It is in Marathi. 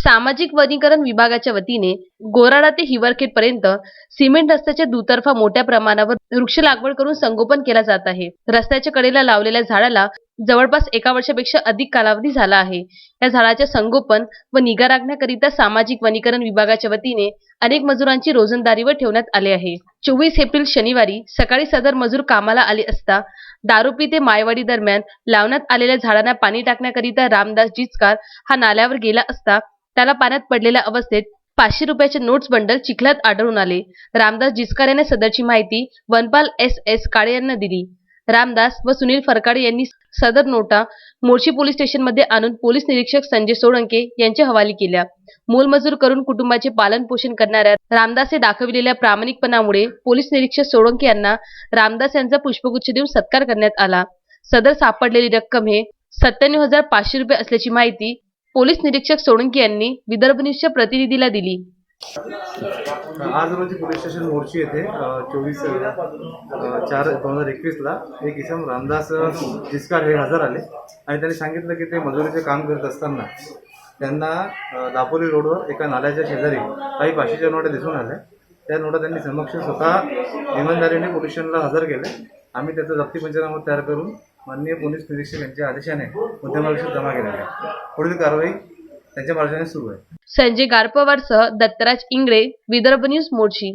सामाजिक वनीकरण विभागाच्या वतीने गोराडा ते हिवरखेड पर्यंत सिमेंट रस्त्याच्या दुतर्फा मोठ्या प्रमाणावर वृक्ष लागवड करून संगोपन केला जात आहे. रस्त्याच्या कडेला लावलेल्या झाडाला जवळपास एका वर्षापेक्षा अधिक कालावधी झाला आहे. या झाडाचे संगोपन व निगा राखण्याकरिता सामाजिक वनीकरण विभागाच्या वतीने अनेक मजुरांची रोजंदारीवर ठेवण्यात आले आहे. चोवीस एप्रिल शनिवारी सकाळी सदर मजूर कामाला आले असता दारुपी ते मायवाडी दरम्यान लावण्यात आलेल्या झाडांना पाणी टाकण्याकरिता रामदास जिचकार हा नाल्यावर गेला असता त्याला पाण्यात पडलेल्या अवस्थेत पाचशे रुपयाचे नोट्स बंडल चिखलात आढळून आले. रामदास जिचकार यांनी सदरची माहिती वनपाल एस एस काळे यांना दिली. रामदास व सुनील फरकाडे यांनी सदर नोटा मोर्शी पोलीस स्टेशनमध्ये आणून पोलीस निरीक्षक संजय सोळंके यांच्या हवाली केल्या. मोलमजूर करून कुटुंबाचे पालन पोषण करणाऱ्या रामदास हे दाखविलेल्या प्रामाणिकपणामुळे पोलीस निरीक्षक सोळंके यांना रामदास यांचा पुष्पगुच्छ देऊन सत्कार करण्यात आला. सदर सापडलेली रक्कम हे सत्त्याण्णव हजार पाचशे रुपये असल्याची माहिती पोलीस निरीक्षक सोळंकी यांनी विदर्भ न्यूजच्या प्रतिनिधीला दिली. आज रोजी पोलीस स्टेशन मोर्शी येथे चोवीस चार दोन हजार एकवीसला एक इसम रामदास जिस्कार हे हजर आले. आणि त्यांनी सांगितलं की ते मजुरीचे काम करत असताना त्यांना दापोली रोडवर एका नाल्याच्या शेजारी काही पाचशेच्या नोटा दिसून आल्या. त्या नोटा त्यांनी समक्ष स्वतः इमानदारीने पोलीस स्टेशनला हजर केले आम्ही त्याचा जप्ती पंचनामा तयार करून माननीय पोलीस निरीक्षक यांच्या आदेशाने मुद्देमालशी जमा केलेला आहे. पुढील कारवाई त्यांच्या मार्गाने सुरू आहे. संजय गारपवारसह दत्तराज इंगळे विदर्भ न्यूज मोर्शी.